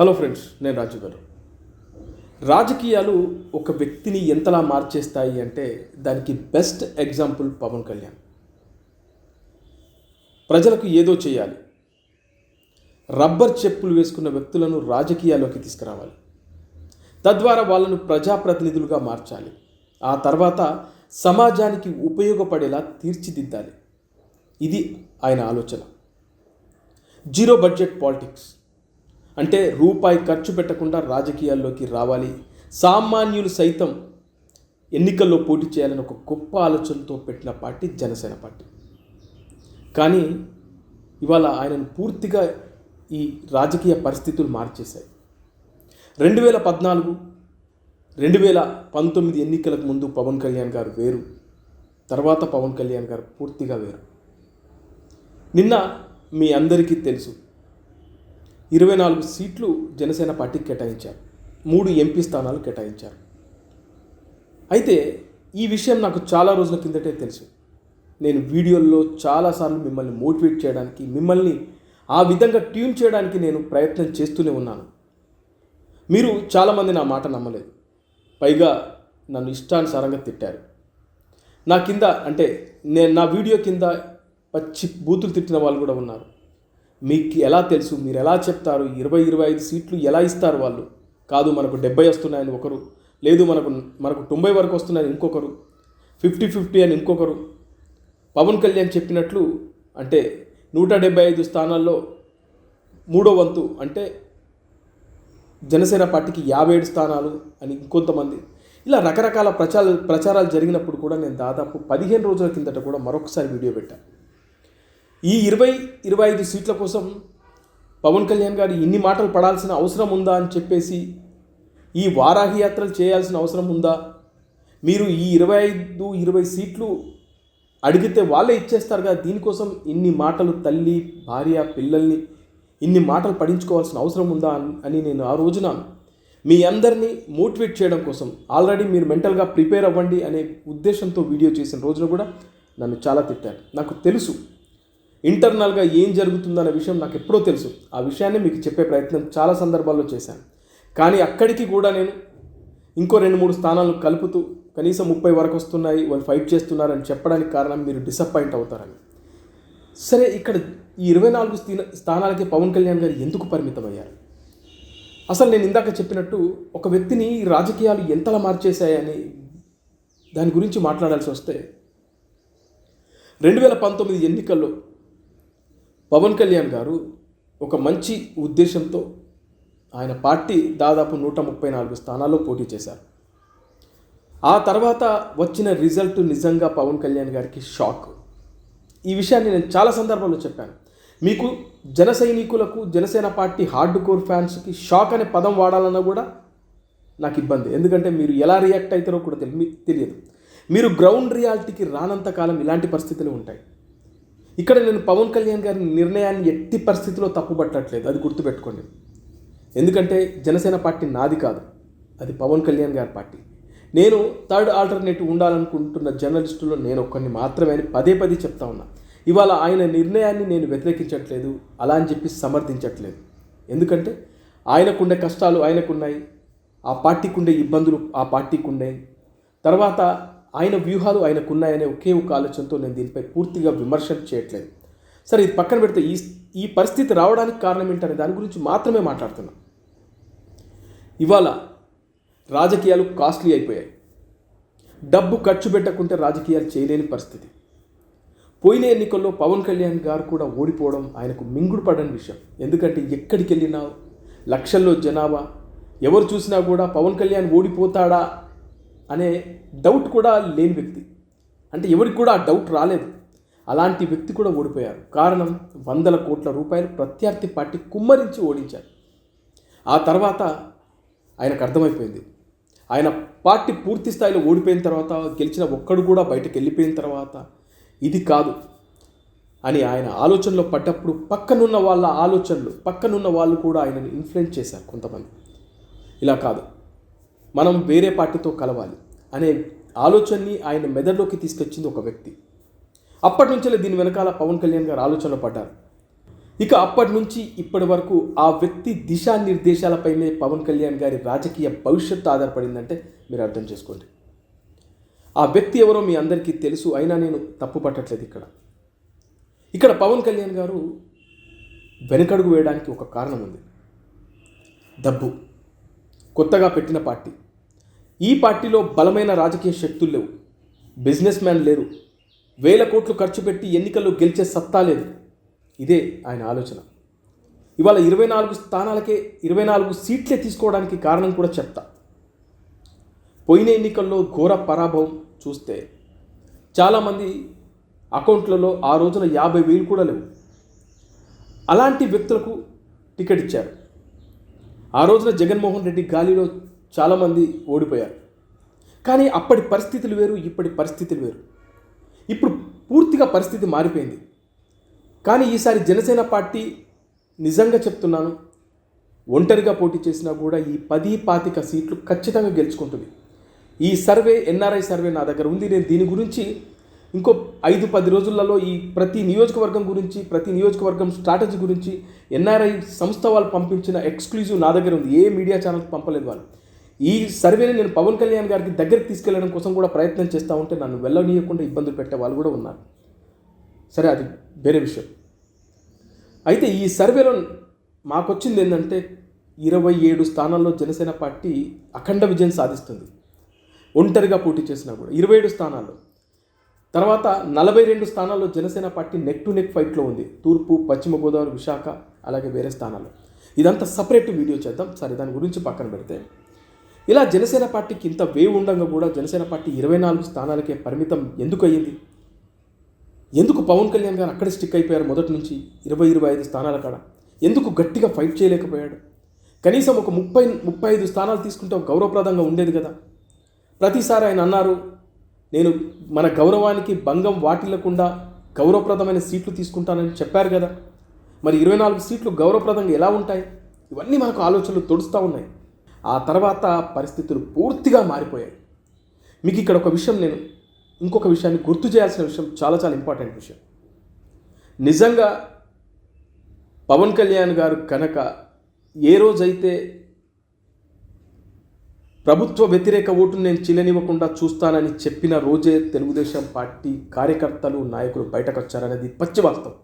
Hello friends నేను రాజు గారు. రాజకీయాలు ఒక వ్యక్తిని ఎంతలా మార్చేస్తాయి అంటే దానికి బెస్ట్ ఎగ్జాంపుల్ పవన్ కళ్యాణ్. ప్రజలకు ఏదో చేయాలి. రబ్బర్ చెప్పులు వేసుకున్న వ్యక్తులను రాజకీయాల్లోకి తీసుకురావాలి. తద్వారా వాళ్ళను ప్రజాప్రతినిధులుగా మార్చాలి. ఆ తర్వాత సమాజానికి ఉపయోగపడేలా తీర్చిదిద్దాలి. ఇది ఆయన ఆలోచన. జీరో బడ్జెట్ పాలిటిక్స్ అంటే రూపాయి ఖర్చు పెట్టకుండా రాజకీయాల్లోకి రావాలి. సామాన్యులు సైతం ఎన్నికల్లో పోటీ చేయాలని ఒక గొప్ప ఆలోచనతో పెట్టిన పార్టీ జనసేన పార్టీ. కానీ ఇవాళ ఆయనను పూర్తిగా ఈ రాజకీయ పరిస్థితులు మార్చేశాయి. రెండు వేల పద్నాలుగు రెండు వేల పంతొమ్మిది ఎన్నికలకు ముందు పవన్ కళ్యాణ్ గారు వేరు. తర్వాత పవన్ కళ్యాణ్ గారు పూర్తిగా వేరు. నిన్న మీ అందరికీ తెలుసు ఇరవై నాలుగు సీట్లు జనసేన పార్టీకి కేటాయించారు. మూడు ఎంపీ స్థానాలు కేటాయించారు. అయితే ఈ విషయం నాకు చాలా రోజుల కిందటే తెలుసు. నేను వీడియోల్లో చాలాసార్లు మిమ్మల్ని మోటివేట్ చేయడానికి మిమ్మల్ని ఆ విధంగా ట్యూన్ చేయడానికి నేను ప్రయత్నం చేస్తూనే ఉన్నాను. మీరు చాలామంది నా మాట నమ్మలేదు. పైగా నన్ను ఇష్టానుసారంగా తిట్టారు. నా కింద అంటే నేను నా వీడియో కింద పచ్చి బూతులు తిట్టిన వాళ్ళు కూడా ఉన్నారు. మీకు ఎలా తెలుసు? మీరు ఎలా చెప్తారు? ఇరవై ఇరవై ఐదు సీట్లు ఎలా ఇస్తారు వాళ్ళు? కాదు మనకు డెబ్బై వస్తున్నాయని ఒకరు. లేదు మనకు మనకు తొంభై వరకు వస్తున్నాయని ఇంకొకరు. ఫిఫ్టీ ఫిఫ్టీ అని ఇంకొకరు. పవన్ కళ్యాణ్ చెప్పినట్లు అంటే నూట డెబ్బై ఐదు స్థానాల్లో మూడో వంతు అంటే జనసేన పార్టీకి యాభై ఏడు స్థానాలు అని ఇంకొంతమంది. ఇలా రకరకాల ప్రచార ప్రచారాలు జరిగినప్పుడు కూడా నేను దాదాపు పదిహేను రోజుల కిందట కూడా మరొకసారి వీడియో పెట్టాను ఈ ఇరవై ఇరవై ఐదు సీట్ల కోసం పవన్ కళ్యాణ్ గారు ఇన్ని మాటలు పడాల్సిన అవసరం ఉందా అని చెప్పేసి ఈ వారాహి యాత్రలు చేయాల్సిన అవసరం ఉందా? మీరు ఈ ఇరవై ఐదు ఇరవై సీట్లు అడిగితే వాళ్ళే ఇచ్చేస్తారు కదా దీనికోసం ఇన్ని మాటలు తల్లి భార్య పిల్లల్ని ఇన్ని మాటలు పడించుకోవాల్సిన అవసరం ఉందా అని- అని నేను ఆ రోజున మీ అందరినీ మోటివేట్ చేయడం కోసం ఆల్రెడీ మీరు మెంటల్గా ప్రిపేర్ అవ్వండి అనే ఉద్దేశంతో వీడియో చేసిన రోజున కూడా నన్ను చాలా తిట్టారు. నాకు తెలుసు ఇంటర్నల్గా ఏం జరుగుతుందనే విషయం నాకు ఎప్పుడో తెలుసు. ఆ విషయాన్ని మీకు చెప్పే ప్రయత్నం చాలా సందర్భాల్లో చేశాను. కానీ అక్కడికి కూడా నేను ఇంకో రెండు మూడు స్థానాలు కలుపుతూ కనీసం ముప్పై వరకు వస్తున్నాయి వాళ్ళు ఫైట్ చేస్తున్నారని చెప్పడానికి కారణం మీరు డిసప్పాయింట్ అవుతారని. సరే ఇక్కడ ఈ ఇరవై నాలుగు స్థిన స్థానాలకి పవన్ కళ్యాణ్ గారు ఎందుకు పరిమితమయ్యారు? అసలు నేను ఇందాక చెప్పినట్టు ఒక వ్యక్తిని రాజకీయాలు ఎంతలా మార్చేశాయని దాని గురించి మాట్లాడాల్సి వస్తే రెండు వేల పంతొమ్మిది ఎన్నికల్లో పవన్ కళ్యాణ్ గారు ఒక మంచి ఉద్దేశంతో ఆయన పార్టీ దాదాపు నూట ముప్పై నాలుగు స్థానాల్లో పోటీ చేశారు. ఆ తర్వాత వచ్చిన రిజల్ట్ నిజంగా పవన్ కళ్యాణ్ గారికి షాక్. ఈ విషయాన్ని నేను చాలా సందర్భాల్లో చెప్పాను. మీకు జన సైనికులకు జనసేన పార్టీ హార్డ్ కోర్ ఫ్యాన్స్కి షాక్ అనే పదం వాడాలన్నా కూడా నాకు ఇబ్బంది. ఎందుకంటే మీరు ఎలా రియాక్ట్ అవుతారో కూడా తెలి తెలియదు. మీరు గ్రౌండ్ రియాలిటీకి రానంత కాలం ఇలాంటి పరిస్థితులు ఉంటాయి. ఇక్కడ నేను పవన్ కళ్యాణ్ గారి నిర్ణయాన్ని ఎట్టి పరిస్థితిలో తప్పుపట్టట్లేదు. అది గుర్తుపెట్టుకోండి. ఎందుకంటే జనసేన పార్టీ నాది కాదు. అది పవన్ కళ్యాణ్ గారి పార్టీ. నేను థర్డ్ ఆల్టర్నేటివ్ ఉండాలనుకుంటున్న జర్నలిస్టులో నేను ఒక్కరిని మాత్రమే అని పదే పదే చెప్తా ఉన్నా. ఇవాళ ఆయన నిర్ణయాన్ని నేను వ్యతిరేకించట్లేదు. అలా అని చెప్పి సమర్థించట్లేదు. ఎందుకంటే ఆయనకుండే కష్టాలు ఆయనకున్నాయి. ఆ పార్టీకి ఉండే ఇబ్బందులు ఆ పార్టీకి ఉన్నాయి తర్వాత ఆయన వ్యూహాలు ఆయనకున్నాయనే ఒకే ఒక ఆలోచనతో నేను దీనిపై పూర్తిగా విమర్శ చేయట్లేదు. సరే ఇది పక్కన పెడితే ఈ ఈ పరిస్థితి రావడానికి కారణం ఏంటనే దాని గురించి మాత్రమే మాట్లాడుతున్నా. ఇవాళ రాజకీయాలు కాస్ట్లీ అయిపోయాయి. డబ్బు ఖర్చు పెట్టకుంటే రాజకీయాలు చేయలేని పరిస్థితి. పోయిన ఎన్నికల్లో పవన్ కళ్యాణ్ గారు కూడా ఓడిపోవడం ఆయనకు మింగుడు పడని విషయం. ఎందుకంటే ఎక్కడికి వెళ్ళినా లక్షల్లో జనాభా. ఎవరు చూసినా కూడా పవన్ కళ్యాణ్ ఓడిపోతాడా అనే డౌట్ కూడా లేని వ్యక్తి. అంటే ఎవరికి కూడా ఆ డౌట్ రాలేదు. అలాంటి వ్యక్తి కూడా ఓడిపోయారు. కారణం వందల కోట్ల రూపాయలు ప్రత్యర్థి పార్టీ కుమ్మరించి ఓడించారు. ఆ తర్వాత ఆయనకు అర్థమైపోయింది. ఆయన పార్టీ పూర్తి స్థాయిలో ఓడిపోయిన తర్వాత గెలిచిన ఒక్కడు కూడా బయటకు వెళ్ళిపోయిన తర్వాత ఇది కాదు అని ఆయన ఆలోచనలో పడ్డప్పుడు పక్కనున్న వాళ్ళ ఆలోచనలు పక్కనున్న వాళ్ళు కూడా ఆయనను ఇన్ఫ్లుయెన్స్ చేశారు కొంతమంది. ఇలా కాదు. మనం వేరే పార్టీతో కలవాలి అనే ఆలోచనని ఆయన మెదడులోకి తీసుకొచ్చింది ఒక వ్యక్తి. అప్పటి నుంచే దీని వెనకాల పవన్ కళ్యాణ్ గారు ఆలోచనలో పడ్డారు. ఇక అప్పటి నుంచి ఇప్పటి వరకు ఆ వ్యక్తి దిశానిర్దేశాలపైనే పవన్ కళ్యాణ్ గారి రాజకీయ భవిష్యత్తు ఆధారపడిందంటే మీరు అర్థం చేసుకోండి. ఆ వ్యక్తి ఎవరో మీ అందరికీ తెలుసు అయినా నేను తప్పు పట్టట్లేదు ఇక్కడ. ఇక్కడ పవన్ కళ్యాణ్ గారు వెనకడుగు వేయడానికి ఒక కారణం ఉంది. డబ్బు. కొత్తగా పెట్టిన పార్టీ. ఈ పార్టీలో బలమైన రాజకీయ శక్తులు లేవు. బిజినెస్ మ్యాన్ లేరు. వేల కోట్లు ఖర్చు పెట్టి ఎన్నికల్లో గెలిచే సత్తా లేదు. ఇదే ఆయన ఆలోచన. ఇవాళ ఇరవై నాలుగు స్థానాలకే ఇరవై నాలుగు సీట్లే తీసుకోవడానికి కారణం కూడా చెప్తా. పోయిన ఎన్నికల్లో ఘోర పరాభవం చూస్తే చాలామంది అకౌంట్లలో ఆ రోజున యాభై వేలు కూడా లేవు. అలాంటి వ్యక్తులకు టికెట్ ఇచ్చారు. ఆ రోజున జగన్మోహన్ రెడ్డి గాలిలో చాలామంది ఓడిపోయారు. కానీ అప్పటి పరిస్థితులు వేరు ఇప్పటి పరిస్థితులు వేరు. ఇప్పుడు పూర్తిగా పరిస్థితి మారిపోయింది. కానీ ఈసారి జనసేన పార్టీ నిజంగా చెప్తున్నాను ఒంటరిగా పోటీ చేసినా కూడా ఈ పది పాతిక సీట్లు ఖచ్చితంగా గెలుచుకుంటుంది. ఈ సర్వే ఎన్ఆర్ఐ సర్వే నా దగ్గర ఉంది. నేను దీని గురించి ఇంకో ఐదు పది రోజులలో ఈ ప్రతి నియోజకవర్గం గురించి ప్రతి నియోజకవర్గం స్ట్రాటజీ గురించి ఎన్ఆర్ఐ సంస్థ వాళ్ళు పంపించిన ఎక్స్క్లూజివ్ నా దగ్గర ఉంది. ఏ మీడియా ఛానల్ పంపలేదు వాళ్ళు. ఈ సర్వేని నేను పవన్ కళ్యాణ్ గారికి దగ్గరికి తీసుకెళ్ళడం కోసం కూడా ప్రయత్నం చేస్తూ ఉంటే నన్ను వెళ్ళనీయకుండా ఇబ్బందులు పెట్టే వాళ్ళు కూడా ఉన్నారు. సరే అది వేరే విషయం. అయితే ఈ సర్వేలో మాకొచ్చింది ఏంటంటే ఇరవై ఏడు స్థానాల్లో జనసేన పార్టీ అఖండ విజయం సాధిస్తుంది. ఒంటరిగా పోటీ చేసినా కూడా ఇరవై ఏడు స్థానాల్లో. తర్వాత నలభై రెండు స్థానాల్లో Janasena party neck to neck ఫైట్లో ఉంది. తూర్పు పశ్చిమ గోదావరి విశాఖ అలాగే వేరే స్థానాల్లో. ఇదంతా సపరేట్ వీడియో చేద్దాం. సరే దాని గురించి పక్కన పెడితే ఇలా జనసేన పార్టీకి ఇంత వేవ్ ఉండగా కూడా జనసేన పార్టీ ఇరవై నాలుగు స్థానాలకే పరిమితం ఎందుకు అయ్యింది? ఎందుకు పవన్ కళ్యాణ్ గారు అక్కడే స్టిక్ అయిపోయారు మొదటి నుంచి ఇరవై ఇరవై ఐదు స్థానాల కాడ? ఎందుకు గట్టిగా ఫైట్ చేయలేకపోయాడు? కనీసం ఒక ముప్పై ముప్పై ఐదు స్థానాలు తీసుకుంటే గౌరవప్రదంగా ఉండేది కదా? ప్రతిసారి ఆయన అన్నారు నేను మన గౌరవానికి భంగం వాటిల్లకుండా గౌరవప్రదమైన సీట్లు తీసుకుంటానని చెప్పారు కదా? మరి ఇరవై నాలుగు సీట్లు గౌరవప్రదంగా ఎలా ఉంటాయి? ఇవన్నీ మనకు ఆలోచనలు తొడుస్తూ ఉన్నాయి. ఆ తర్వాత పరిస్థితులు పూర్తిగా మారిపోయాయి. మీకు ఇక్కడ ఒక విషయం నేను ఇంకొక విషయాన్ని గుర్తు చేయాల్సిన విషయం చాలా చాలా ఇంపార్టెంట్ విషయం. నిజంగా పవన్ కళ్యాణ్ గారు కనుక ఏ రోజైతే ప్రభుత్వ వ్యతిరేక ఓటును నేను చిల్లనివ్వకుండా చూస్తానని చెప్పిన రోజే తెలుగుదేశం పార్టీ కార్యకర్తలు నాయకులు బయటకు వచ్చారనేది పచ్చివాస్తవం.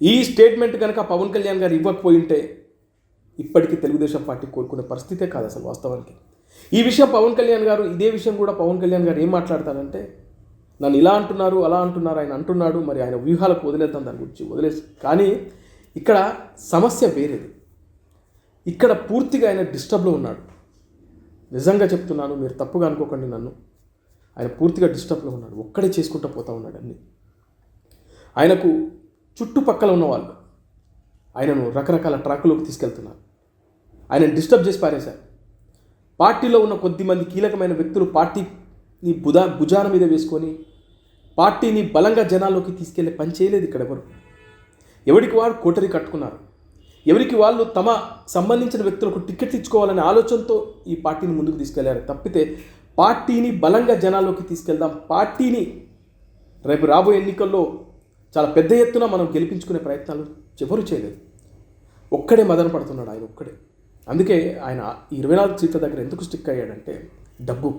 ఈ స్టేట్మెంట్ కనుక పవన్ కళ్యాణ్ గారు ఇవ్వకపోయి ఉంటే ఇప్పటికీ తెలుగుదేశం పార్టీ కోరుకునే పరిస్థితే కాదు అసలు వాస్తవానికి. ఈ విషయం పవన్ కళ్యాణ్ గారు ఇదే విషయం కూడా పవన్ కళ్యాణ్ గారు ఏం మాట్లాడతారంటే నన్ను ఇలా అంటున్నారు అలా అంటున్నారు ఆయన అంటున్నాడు మరి ఆయన వ్యూహాలకు వదిలేద్దాం దాని గురించి వదిలేసి. కానీ ఇక్కడ సమస్య వేరేది. ఇక్కడ పూర్తిగా ఆయన డిస్టర్బ్లో ఉన్నాడు. నిజంగా చెప్తున్నాను మీరు తప్పుగా అనుకోకండి నన్ను. ఆయన పూర్తిగా డిస్టర్బ్లో ఉన్నాడు ఒక్కడే చేసుకుంటూ పోతా ఉన్నాడు అన్నీ. ఆయనకు చుట్టుపక్కల ఉన్న వాళ్ళు ఆయనను రకరకాల ట్రాక్లోకి తీసుకెళ్తున్నారు. ఆయన డిస్టర్బ్ చేసి పారేశారు. పార్టీలో ఉన్న కొద్దిమంది కీలకమైన వ్యక్తులు పార్టీని బుధా భుజాన మీద వేసుకొని పార్టీని బలంగా జనాల్లోకి తీసుకెళ్ళే పని చేయలేదు ఇక్కడ ఎవరు. ఎవరికి వారు కోటరి కట్టుకున్నారు. ఎవరికి వాళ్ళు తమ సంబంధించిన వ్యక్తులకు టికెట్లు ఇచ్చుకోవాలనే ఆలోచనతో ఈ పార్టీని ముందుకు తీసుకెళ్ళారు. తప్పితే పార్టీని బలంగా జనాల్లోకి తీసుకెళ్దాం పార్టీని రేపు రాబోయే ఎన్నికల్లో చాలా పెద్ద ఎత్తున మనం గెలిపించుకునే ప్రయత్నాలు ఎవరు చేయలేదు. ఒక్కడే మదన పడుతున్నాడు ఆయన ఒక్కడే. అందుకే ఆయన ఇరవై నాలుగు సీట్ల దగ్గర ఎందుకు స్టిక్ అయ్యాడంటే డబ్బు.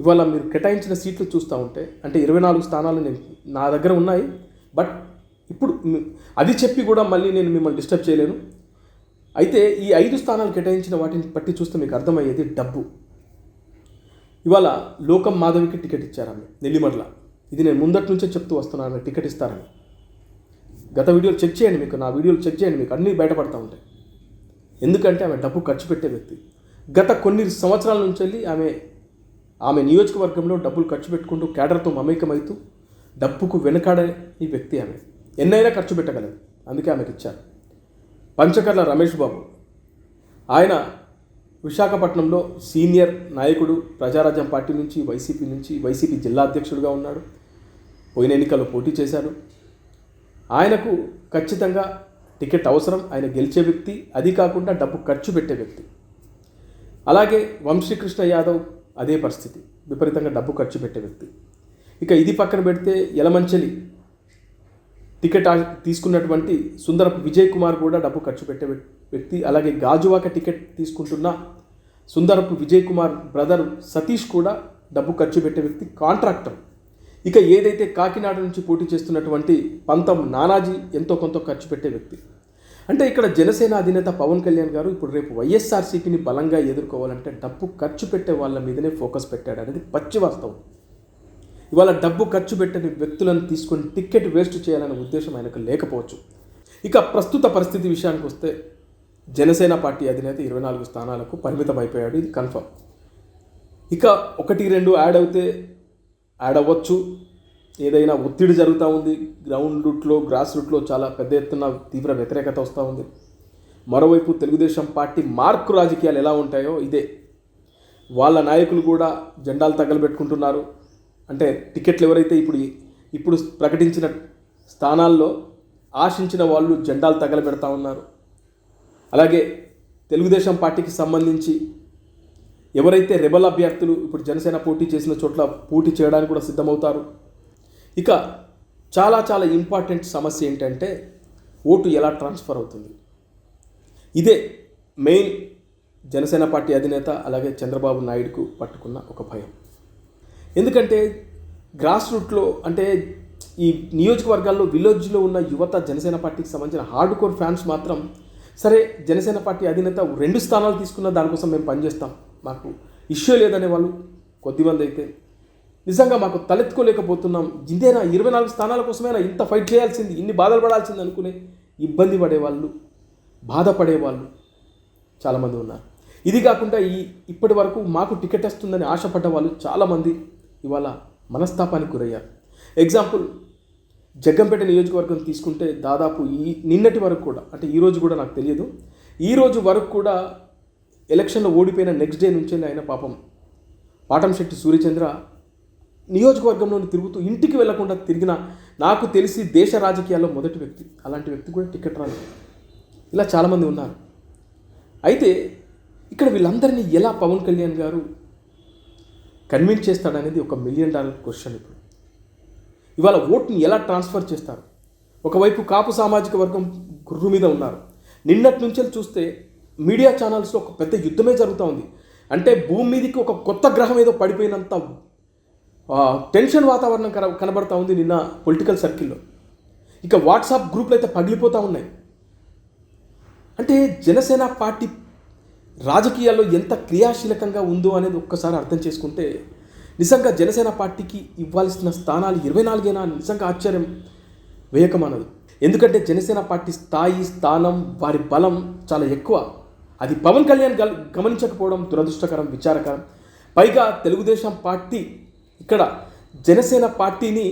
ఇవాళ మీరు కేటాయించిన సీట్లు చూస్తూ ఉంటే అంటే ఇరవై నాలుగు స్థానాలు నేను నా దగ్గర ఉన్నాయి బట్ ఇప్పుడు అది చెప్పి కూడా మళ్ళీ నేను మిమ్మల్ని డిస్టర్బ్ చేయలేను. అయితే ఈ ఐదు స్థానాలు కేటాయించిన వాటిని బట్టి చూస్తే మీకు అర్థమయ్యేది డబ్బు. ఇవాళ లోకం మాధవికి టికెట్ ఇచ్చారని నెల్లిమర్ల. ఇది నేను ముందటి నుంచే చెప్తూ వస్తున్నాను టికెట్ ఇస్తారని. గత వీడియోలు చెక్ చేయండి మీకు నా వీడియోలు చెక్ చేయండి మీకు అన్నీ బయటపడతా ఉంటాయి. ఎందుకంటే ఆమె డబ్బు ఖర్చు పెట్టే వ్యక్తి. గత కొన్ని సంవత్సరాల నుంచి వెళ్ళి ఆమె ఆమె నియోజకవర్గంలో డబ్బులు ఖర్చు పెట్టుకుంటూ క్యాడర్తో మమేకమవుతూ డబ్బుకు వెనకాడని వ్యక్తి ఆమె. ఎన్నైనా ఖర్చు పెట్టగలదు. అందుకే ఆమెకు ఇచ్చారు. పంచకర్ల రమేష్ బాబు. ఆయన విశాఖపట్నంలో సీనియర్ నాయకుడు ప్రజారాజ్యం పార్టీ నుంచి వైసీపీ నుంచి వైసీపీ జిల్లా అధ్యక్షుడిగా ఉన్నాడు. పోయిన ఎన్నికల్లో పోటీ చేశాడు ఆయనకు ఖచ్చితంగా టికెట్ అవసరం ఆయన గెలిచే వ్యక్తి అది కాకుండా డబ్బు ఖర్చు పెట్టే వ్యక్తి. అలాగే వంశీకృష్ణ యాదవ్ అదే పరిస్థితి విపరీతంగా డబ్బు ఖర్చు పెట్టే వ్యక్తి. ఇక ఇది పక్కన పెడితే యలమంచలి టికెట్ తీసుకున్నటువంటి సుందరపు విజయ్ కుమార్ కూడా డబ్బు ఖర్చు పెట్టే వ్యక్తి. అలాగే గాజువాక టికెట్ తీసుకుంటున్న సుందరపు విజయ్ కుమార్ బ్రదర్ సతీష్ కూడా డబ్బు ఖర్చు పెట్టే వ్యక్తి కాంట్రాక్టర్. ఇక ఏదైతే కాకినాడ నుంచి పోటీ చేస్తున్నటువంటి పంతం నానాజీ ఎంతో కొంత ఖర్చు పెట్టే వ్యక్తి. అంటే ఇక్కడ జనసేన అధినేత పవన్ కళ్యాణ్ గారు ఇప్పుడు రేపు వైఎస్ఆర్సీపీని బలంగా ఎదుర్కోవాలంటే డబ్బు ఖర్చు పెట్టే వాళ్ళ మీదనే ఫోకస్ పెట్టాడు. అనేది పచ్చి వాస్తవం. ఇవాళ డబ్బు ఖర్చు పెట్టని వ్యక్తులను తీసుకొని టిక్కెట్ వేస్ట్ చేయాలనే ఉద్దేశం ఆయనకు లేకపోవచ్చు. ఇక ప్రస్తుత పరిస్థితి విషయానికి వస్తే జనసేన పార్టీ అధినేత ఇరవై నాలుగు స్థానాలకు పరిమితం అయిపోయాడు ఇది కన్ఫర్మ్. ఇక ఒకటి రెండు యాడ్ అవుతే ఆడవచ్చు. ఏదైనా ఒత్తిడి జరుగుతూ ఉంది. గ్రౌండ్ రూట్లో గ్రాస్ రూట్లో చాలా పెద్ద ఎత్తున తీవ్ర వ్యతిరేకత వస్తూ ఉంది. మరోవైపు తెలుగుదేశం పార్టీ మార్కు రాజకీయాలు ఎలా ఉంటాయో ఇదే. వాళ్ళ నాయకులు కూడా జెండాలు తగలబెట్టుకుంటున్నారు. అంటే టికెట్లు ఎవరైతే ఇప్పుడు ఇప్పుడు ప్రకటించిన స్థానాల్లో ఆశించిన వాళ్ళు జెండాలు తగలబెడతా ఉన్నారు. అలాగే తెలుగుదేశం పార్టీకి సంబంధించి ఎవరైతే రెబల్ అభ్యర్థులు ఇప్పుడు జనసేన పోటీ చేసిన చోట్ల పోటీ చేయడానికి కూడా సిద్ధమవుతారు? ఇక చాలా చాలా ఇంపార్టెంట్ సమస్య ఏంటంటే ఓటు ఎలా ట్రాన్స్ఫర్ అవుతుంది? ఇదే మెయిన్ జనసేన పార్టీ అధినేత అలాగే చంద్రబాబు నాయుడుకు పట్టుకున్న ఒక భయం. ఎందుకంటే గ్రాస్ రూట్లో అంటే ఈ నియోజకవర్గాల్లో విలేజ్లో ఉన్న యువత జనసేన పార్టీకి సంబంధించిన హార్డ్ కోర్ ఫ్యాన్స్ మాత్రం సరే జనసేన పార్టీ అధినేత రెండు స్థానాలు తీసుకున్న దానికోసం మేము పనిచేస్తాం. మాకు ఇష్యూ లేదనే వాళ్ళు కొద్దిమంది అయితే. నిజంగా మాకు తలెత్తుకోలేకపోతున్నాం. ఇందేనా ఇరవై నాలుగు స్థానాల కోసమేనా ఇంత ఫైట్ చేయాల్సింది ఇన్ని బాధలు పడాల్సింది అనుకునే ఇబ్బంది పడేవాళ్ళు బాధపడేవాళ్ళు చాలామంది ఉన్నారు. ఇది కాకుండా ఈ ఇప్పటి వరకు మాకు టికెట్ వస్తుందని ఆశపడ్డ వాళ్ళు చాలామంది ఇవాళ మనస్తాపానికి గురయ్యారు. ఎగ్జాంపుల్ జగ్గంపేట నియోజకవర్గం తీసుకుంటే దాదాపు ఈ నిన్నటి వరకు కూడా అంటే ఈరోజు కూడా నాకు తెలియదు. ఈరోజు వరకు కూడా ఎలక్షన్లో ఓడిపోయిన నెక్స్ట్ డే నుంచే ఆయన పాపం పాటంశెట్టి సూర్యచంద్ర నియోజకవర్గంలోని తిరుగుతూ ఇంటికి వెళ్ళకుండా తిరిగిన నాకు తెలిసి దేశ రాజకీయాల్లో మొదటి వ్యక్తి. అలాంటి వ్యక్తి కూడా టికెట్ రాదు ఇలా చాలామంది ఉన్నారు. అయితే ఇక్కడ వీళ్ళందరినీ ఎలా పవన్ కళ్యాణ్ గారు కన్విన్స్ చేస్తాడనేది ఒక మిలియన్ డాలర్ క్వశ్చన్ ఇప్పుడు. ఇవాళ ఓట్ని ఎలా ట్రాన్స్ఫర్ చేస్తారు? ఒకవైపు కాపు సామాజిక వర్గం గుర్రు మీద ఉన్నారు. నిన్నటి నుంచి చూస్తే మీడియా ఛానల్స్లో ఒక పెద్ద యుద్ధమే జరుగుతూ ఉంది. అంటే భూమి మీదకి ఒక కొత్త గ్రహం ఏదో పడిపోయినంత టెన్షన్ వాతావరణం కన కనబడతా ఉంది నిన్న పొలిటికల్ సర్కిల్లో. ఇక వాట్సాప్ గ్రూప్లు అయితే పగిలిపోతూ ఉన్నాయి. అంటే జనసేన పార్టీ రాజకీయాల్లో ఎంత క్రియాశీలకంగా ఉందో అనేది ఒక్కసారి అర్థం చేసుకుంటే నిజంగా జనసేన పార్టీకి ఇవ్వాల్సిన స్థానాలు ఇరవై నాలుగైనా నిజంగా ఆశ్చర్యం వేయకమానదు. ఎందుకంటే జనసేన పార్టీ స్థాయి స్థానం వారి బలం చాలా ఎక్కువ. అది పవన్ కళ్యాణ్ గల గమనించకపోవడం దురదృష్టకరం విచారకరం. పైగా తెలుగుదేశం పార్టీ ఇక్కడ జనసేన పార్టీని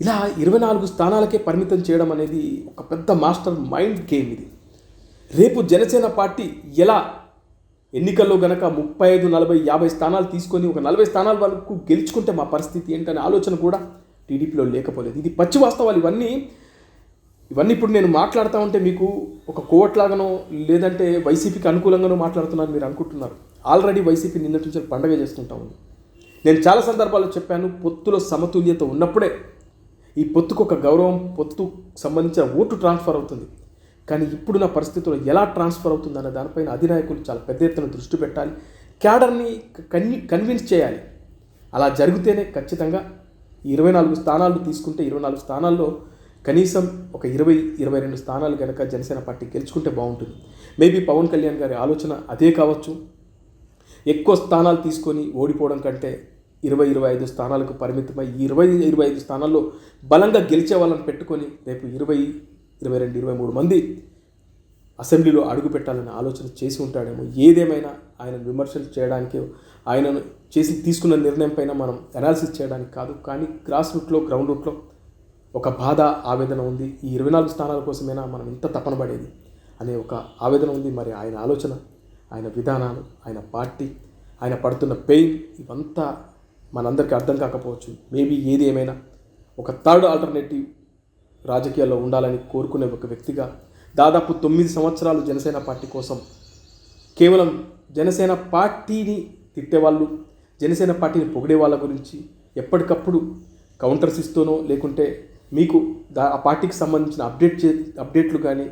ఇలా ఇరవై నాలుగు స్థానాలకే పరిమితం చేయడం అనేది ఒక పెద్ద మాస్టర్ మైండ్ గేమ్ ఇది. రేపు జనసేన పార్టీ ఎలా ఎన్నికల్లో గనక ముప్పై ఐదు నలభై యాభై స్థానాలు తీసుకొని ఒక నలభై స్థానాల వరకు గెలుచుకుంటే మా పరిస్థితి ఏంటనే ఆలోచన కూడా టీడీపీలో లేకపోలేదు. ఇది పచ్చి వాస్తవాలు. ఇవన్నీ ఇవన్నీ ఇప్పుడు నేను మాట్లాడుతూ ఉంటే మీకు ఒక కోవట్లాగానో లేదంటే వైసీపీకి అనుకూలంగానో మాట్లాడుతున్నారు మీరు అనుకుంటున్నారు. ఆల్రెడీ వైసీపీ నిన్నటి నుంచి పండగ చేసుకుంటా ఉంది. నేను చాలా సందర్భాల్లో చెప్పాను పొత్తులో సమతుల్యత ఉన్నప్పుడే ఈ పొత్తుకు ఒక గౌరవం పొత్తు సంబంధించిన ఓటు ట్రాన్స్ఫర్ అవుతుంది. కానీ ఇప్పుడున్న పరిస్థితుల్లో ఎలా ట్రాన్స్ఫర్ అవుతుంది అనే దానిపైన అధినాయకులు చాలా పెద్ద ఎత్తున దృష్టి పెట్టాలి. క్యాడర్ని కన్వి కన్విన్స్ చేయాలి. అలా జరిగితేనే ఖచ్చితంగా ఇరవై నాలుగు స్థానాలు తీసుకుంటే ఇరవై నాలుగు స్థానాల్లో కనీసం ఒక ఇరవై ఇరవై రెండు స్థానాలు కనుక జనసేన పార్టీ గెలుచుకుంటే బాగుంటుంది. మేబీ పవన్ కళ్యాణ్ గారి ఆలోచన అదే కావచ్చు. ఎక్కువ స్థానాలు తీసుకొని ఓడిపోవడం కంటే ఇరవై ఇరవై ఐదు స్థానాలకు పరిమితమై ఈ ఇరవై ఇరవై ఐదు స్థానాల్లో బలంగా గెలిచే వాళ్ళని పెట్టుకొని రేపు ఇరవై ఇరవై రెండు ఇరవై మూడు మంది అసెంబ్లీలో అడుగు పెట్టాలని ఆలోచన చేసి ఉంటాడేమో. ఏదేమైనా ఆయన విమర్శలు చేయడానికి ఆయనను చేసి తీసుకున్న నిర్ణయం పైన మనం అనాలిసిస్ చేయడానికి కాదు. కానీ గ్రాస్ రూట్లో గ్రౌండ్ రూట్లో ఒక బాధ ఆవేదన ఉంది. ఈ ఇరవై నాలుగు స్థానాల కోసమైనా మనం ఇంత తపన పడేది? అనే ఒక ఆవేదన ఉంది. మరి ఆయన ఆలోచన ఆయన విధానాలు ఆయన పార్టీ ఆయన పడుతున్న పెయిన్ ఇవంతా మనందరికీ అర్థం కాకపోవచ్చు. మేబీ ఏది ఏమైనా ఒక థర్డ్ ఆల్టర్నేటివ్ రాజకీయాల్లో ఉండాలని కోరుకునే ఒక వ్యక్తిగా దాదాపు తొమ్మిది సంవత్సరాలు జనసేన పార్టీ కోసం కేవలం జనసేన పార్టీని తిట్టేవాళ్ళు జనసేన పార్టీని పొగిడే వాళ్ళ గురించి ఎప్పటికప్పుడు కౌంటర్స్ ఇస్తూనో లేకుంటే మీకు దా ఆ పార్టీకి సంబంధించిన అప్డేట్ చే అప్డేట్లు కానీ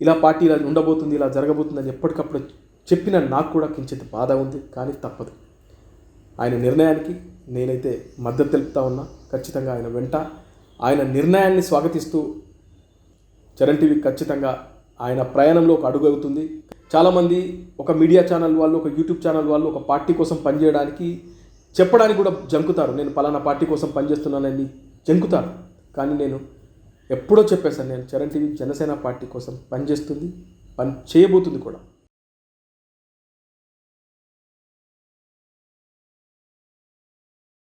ఇలా పార్టీ ఇలా ఉండబోతుంది ఇలా జరగబోతుంది అని ఎప్పటికప్పుడు చెప్పిన నాకు కూడా కించిత్ బాధ ఉంది కానీ తప్పదు. ఆయన నిర్ణయానికి నేనైతే మద్దతు తెలుపుతా ఉన్నా. ఖచ్చితంగా ఆయన వెంట ఆయన నిర్ణయాన్ని స్వాగతిస్తూ చరణ్ టీవీ ఖచ్చితంగా ఆయన ప్రయాణంలో ఒక అడుగు అవుతుంది చాలామంది ఒక మీడియా ఛానల్ వాళ్ళు ఒక యూట్యూబ్ ఛానల్ వాళ్ళు ఒక పార్టీ కోసం పనిచేయడానికి చెప్పడానికి కూడా జంకుతారు. నేను పలానా పార్టీ కోసం పనిచేస్తున్నానని జంకుతారు. కానీ నేను ఎప్పుడో చెప్పేశాను నేను చరణ్ టీవీ జనసేన పార్టీ కోసం పనిచేస్తుంది పని చేయబోతుంది కూడా.